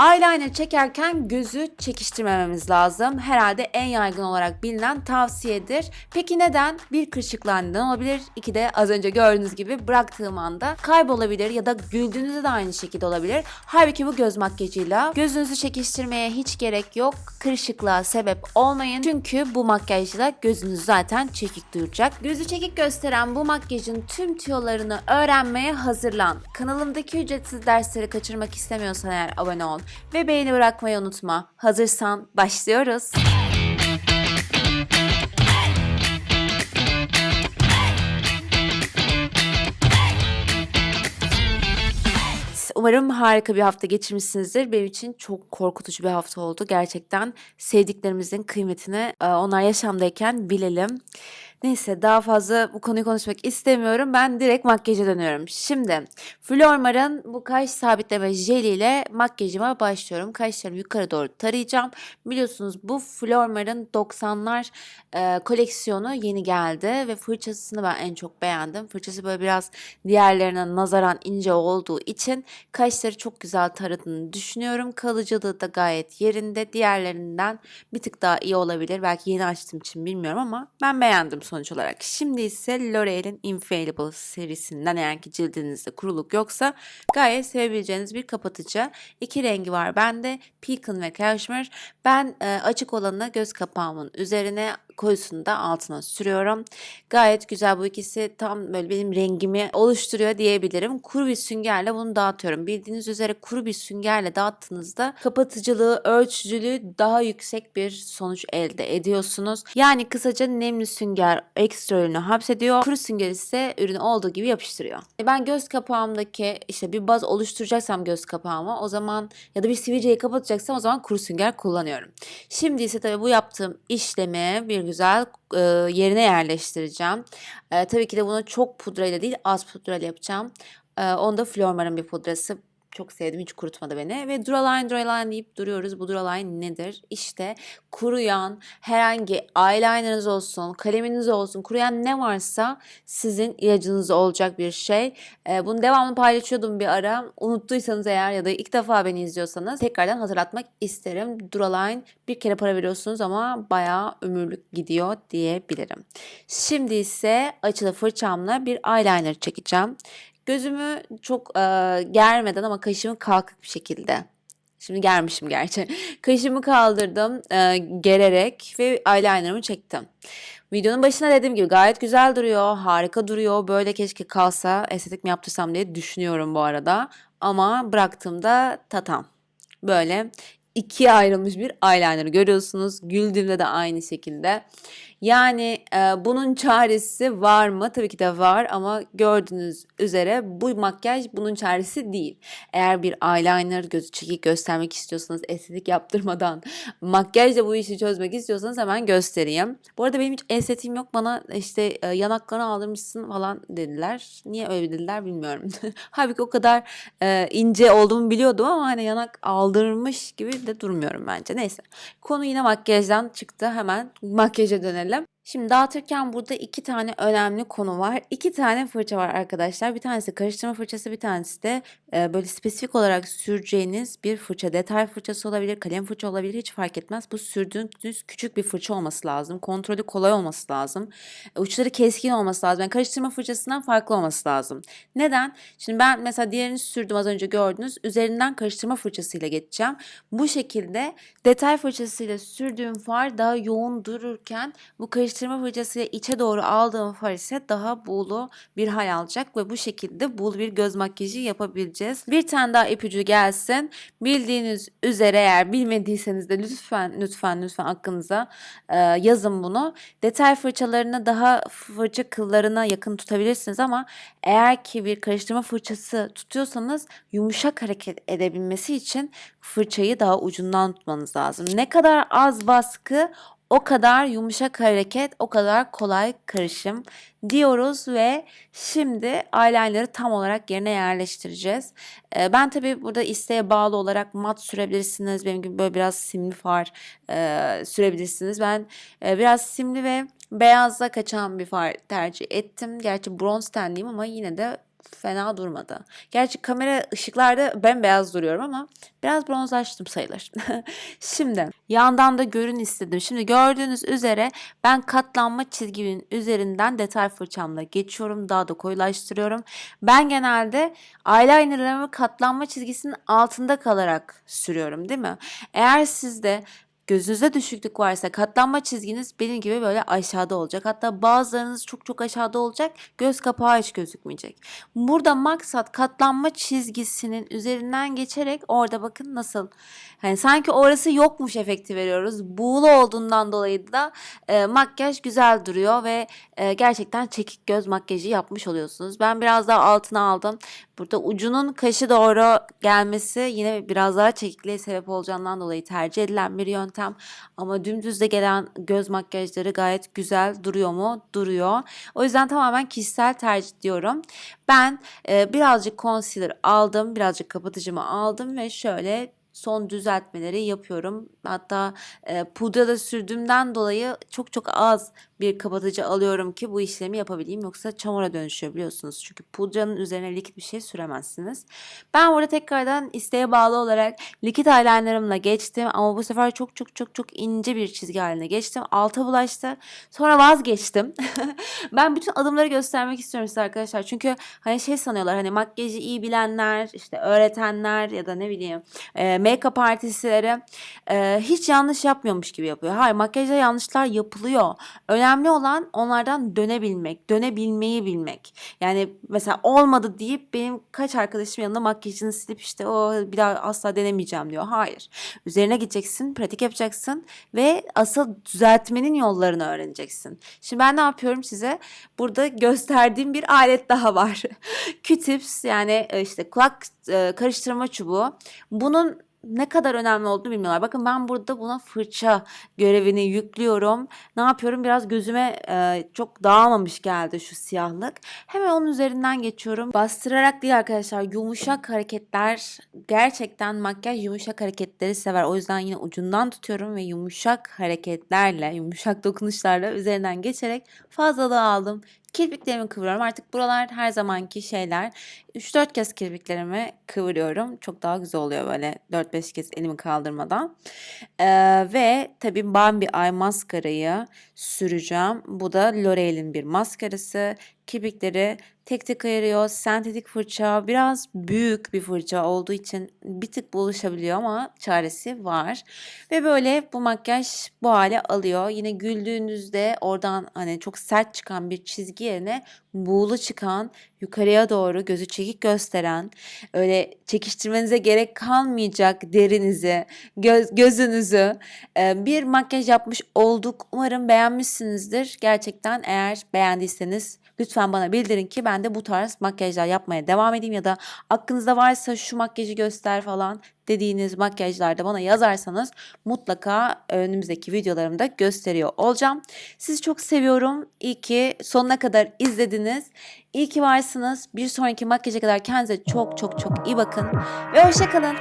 Eyeliner çekerken gözü çekiştirmememiz lazım. Herhalde en yaygın olarak bilinen tavsiyedir. Peki neden? Bir kırışıklığından olabilir. İki de az önce gördüğünüz gibi bıraktığım anda kaybolabilir ya da güldüğünüzde de aynı şekilde olabilir. Halbuki bu göz makyajıyla gözünüzü çekiştirmeye hiç gerek yok. Kırışıklığa sebep olmayın. Çünkü bu makyajla gözünüz zaten çekik duracak. Gözü çekik gösteren bu makyajın tüm tüyolarını öğrenmeye hazırlan. Kanalımdaki ücretsiz dersleri kaçırmak istemiyorsan eğer abone ol ve beğeni bırakmayı unutma. Hazırsan başlıyoruz. Umarım harika bir hafta geçirmişsinizdir. Benim için çok korkutucu bir hafta oldu. Gerçekten sevdiklerimizin kıymetini e, onlar yaşamdayken bilelim. Neyse daha fazla bu konuyu konuşmak istemiyorum. Ben direkt makyaja dönüyorum. Şimdi Flormar'ın bu kaş sabitleme jeliyle makyajıma başlıyorum. Kaşlarımı yukarı doğru tarayacağım. Biliyorsunuz bu Flormar'ın 90'lar e, koleksiyonu yeni geldi ve fırçasını ben en çok beğendim. Fırçası böyle biraz diğerlerine nazaran ince olduğu için kaşları çok güzel taradığını düşünüyorum. Kalıcılığı da gayet yerinde. Diğerlerinden bir tık daha iyi olabilir. Belki yeni açtığım için bilmiyorum ama ben beğendim sonuç olarak. Şimdi ise L'Oreal'in Infallible serisinden eğer ki cildinizde kuruluk yoksa gayet sevebileceğiniz bir kapatıcı. İki rengi var bende. Pecan ve Cashmere. Ben e, açık olanı göz kapağımın üzerine koyusunu da altına sürüyorum. Gayet güzel bu ikisi tam böyle benim rengimi oluşturuyor diyebilirim. Kuru bir süngerle bunu dağıtıyorum. Bildiğiniz üzere kuru bir süngerle dağıttığınızda kapatıcılığı, ölçücülüğü daha yüksek bir sonuç elde ediyorsunuz. Yani kısaca nemli sünger ekstra ürünü hapsediyor. Kuru sünger ise ürünü olduğu gibi yapıştırıyor. Ben göz kapağımdaki işte bir baz oluşturacaksam göz kapağıma o zaman ya da bir sivilceyi kapatacaksam o zaman kuru sünger kullanıyorum. Şimdi ise tabii bu yaptığım işlemi bir güzel e, yerine yerleştireceğim. E, tabii ki de bunu çok pudrayla değil az pudrayla yapacağım. E, onda Flormar'ın bir pudrası. Çok sevdim hiç kurutmadı beni. Ve Duraline Duraline deyip duruyoruz. Bu Duraline nedir? İşte kuruyan herhangi eyelinerınız olsun, kaleminiz olsun, kuruyan ne varsa sizin ilacınız olacak bir şey. Ee, bunu devamlı paylaşıyordum bir ara. Unuttuysanız eğer ya da ilk defa beni izliyorsanız tekrardan hatırlatmak isterim. Duraline bir kere para veriyorsunuz ama bayağı ömürlük gidiyor diyebilirim. Şimdi ise açılı fırçamla bir eyeliner çekeceğim. Gözümü çok e, germeden ama kaşımı kalkık bir şekilde. Şimdi germişim gerçi. Kaşımı kaldırdım e, gererek ve eyelinerımı çektim. Videonun başında dediğim gibi gayet güzel duruyor, harika duruyor. Böyle keşke kalsa estetik mi yaptırsam diye düşünüyorum bu arada. Ama bıraktığımda tatam. Böyle ikiye ayrılmış bir eyeliner görüyorsunuz. Güldüğümde de aynı şekilde. Yani e, bunun çaresi var mı? Tabii ki de var ama gördüğünüz üzere bu makyaj bunun çaresi değil. Eğer bir eyeliner gözü çekik göstermek istiyorsanız estetik yaptırmadan makyajla bu işi çözmek istiyorsanız hemen göstereyim. Bu arada benim hiç estetiğim yok. Bana işte e, yanaklarını aldırmışsın falan dediler. Niye öyle dediler bilmiyorum. Halbuki o kadar e, ince olduğumu biliyordum ama hani yanak aldırmış gibi de durmuyorum bence. Neyse. Konu yine makyajdan çıktı. Hemen makyaja dönelim. وسلم. Şimdi dağıtırken burada iki tane önemli konu var. İki tane fırça var arkadaşlar. Bir tanesi karıştırma fırçası, bir tanesi de e, böyle spesifik olarak süreceğiniz bir fırça. Detay fırçası olabilir, kalem fırça olabilir hiç fark etmez. Bu sürdüğünüz küçük bir fırça olması lazım. Kontrolü kolay olması lazım. E, uçları keskin olması lazım. Yani karıştırma fırçasından farklı olması lazım. Neden? Şimdi ben mesela diğerini sürdüm az önce gördünüz. Üzerinden karıştırma fırçasıyla geçeceğim. Bu şekilde detay fırçasıyla sürdüğüm far daha yoğun dururken bu karıştırma fırçasıyla içe doğru aldığım far ise daha buğulu bir hal alacak ve bu şekilde buğulu bir göz makyajı yapabileceğiz. Bir tane daha ipucu gelsin. Bildiğiniz üzere eğer bilmediyseniz de lütfen lütfen lütfen aklınıza e, yazın bunu. Detay fırçalarını daha fırça kıllarına yakın tutabilirsiniz ama eğer ki bir karıştırma fırçası tutuyorsanız yumuşak hareket edebilmesi için fırçayı daha ucundan tutmanız lazım. Ne kadar az baskı o kadar yumuşak hareket, o kadar kolay karışım diyoruz ve şimdi eyeliner'ı tam olarak yerine yerleştireceğiz. Ee, ben tabii burada isteğe bağlı olarak mat sürebilirsiniz. Benim gibi böyle biraz simli far e, sürebilirsiniz. Ben e, biraz simli ve beyazla kaçan bir far tercih ettim. Gerçi bronz tenliyim ama yine de fena durmadı. Gerçi kamera ışıklarda bembeyaz duruyorum ama biraz bronzlaştım sayılır. Şimdi yandan da görün istedim. Şimdi gördüğünüz üzere ben katlanma çizgimin üzerinden detay fırçamla geçiyorum. Daha da koyulaştırıyorum. Ben genelde eyelinerlarımı katlanma çizgisinin altında kalarak sürüyorum değil mi? Eğer sizde gözünüzde düşüklük varsa katlanma çizginiz benim gibi böyle aşağıda olacak. Hatta bazılarınız çok çok aşağıda olacak. Göz kapağı hiç gözükmeyecek. Burada maksat katlanma çizgisinin üzerinden geçerek orada bakın nasıl hani sanki orası yokmuş efekti veriyoruz. Buğulu olduğundan dolayı da e, makyaj güzel duruyor ve e, gerçekten çekik göz makyajı yapmış oluyorsunuz. Ben biraz daha altına aldım. Burada ucunun kaşı doğru gelmesi yine biraz daha çekikliğe sebep olacağından dolayı tercih edilen bir yöntem. Ama dümdüzde gelen göz makyajları gayet güzel duruyor mu? Duruyor. O yüzden tamamen kişisel tercih diyorum. Ben e, birazcık concealer aldım, birazcık kapatıcımı aldım ve şöyle son düzeltmeleri yapıyorum. Hatta e, pudra da sürdüğümden dolayı çok çok az bir kapatıcı alıyorum ki bu işlemi yapabileyim. Yoksa çamura dönüşüyor biliyorsunuz. Çünkü pudranın üzerine likit bir şey süremezsiniz. Ben burada tekrardan isteğe bağlı olarak likit eyelinerımla geçtim. Ama bu sefer çok çok çok çok ince bir çizgi haline geçtim. Alta bulaştı. Sonra vazgeçtim. ben bütün adımları göstermek istiyorum size arkadaşlar. Çünkü hani şey sanıyorlar hani makyajı iyi bilenler, işte öğretenler ya da ne bileyim e, make-up artistleri e, hiç yanlış yapmıyormuş gibi yapıyor. Hayır makyajda yanlışlar yapılıyor. Önemli olan onlardan dönebilmek, dönebilmeyi bilmek. Yani mesela olmadı deyip benim kaç arkadaşım yanında makyajını silip işte o bir daha asla denemeyeceğim diyor. Hayır. Üzerine gideceksin, pratik yapacaksın ve asıl düzeltmenin yollarını öğreneceksin. Şimdi ben ne yapıyorum size? Burada gösterdiğim bir alet daha var. Q-tips yani e, işte kulak e, karıştırma çubuğu. Bunun ne kadar önemli olduğunu bilmiyorlar. Bakın ben burada buna fırça görevini yüklüyorum. Ne yapıyorum? Biraz gözüme e, çok dağılmamış geldi şu siyahlık. Hemen onun üzerinden geçiyorum. Bastırarak değil arkadaşlar. Yumuşak hareketler gerçekten makyaj yumuşak hareketleri sever. O yüzden yine ucundan tutuyorum ve yumuşak hareketlerle, yumuşak dokunuşlarla üzerinden geçerek fazlalığı aldım. Kirpiklerimi kıvırıyorum. Artık buralar her zamanki şeyler. 3-4 kez kirpiklerimi kıvırıyorum. Çok daha güzel oluyor böyle 4-5 kez elimi kaldırmadan. Ee, ve tabii Bambi Eye maskarayı süreceğim. Bu da L'Oreal'in bir maskarası. Kirpikleri tek tek ayırıyor. Sentetik fırça biraz büyük bir fırça olduğu için bir tık buluşabiliyor ama çaresi var. Ve böyle bu makyaj bu hale alıyor. Yine güldüğünüzde oradan hani çok sert çıkan bir çizgi yerine buğulu çıkan yukarıya doğru gözü çekik gösteren öyle çekiştirmenize gerek kalmayacak derinizi göz, gözünüzü e, bir makyaj yapmış olduk. Umarım beğenmişsinizdir. Gerçekten eğer beğendiyseniz lütfen bana bildirin ki ben de bu tarz makyajlar yapmaya devam edeyim ya da aklınızda varsa şu makyajı göster falan dediğiniz makyajlarda bana yazarsanız mutlaka önümüzdeki videolarımda gösteriyor olacağım. Sizi çok seviyorum. İyi ki sonuna kadar izlediniz. İyi ki varsınız. Bir sonraki makyaja kadar kendinize çok çok çok iyi bakın ve hoşçakalın.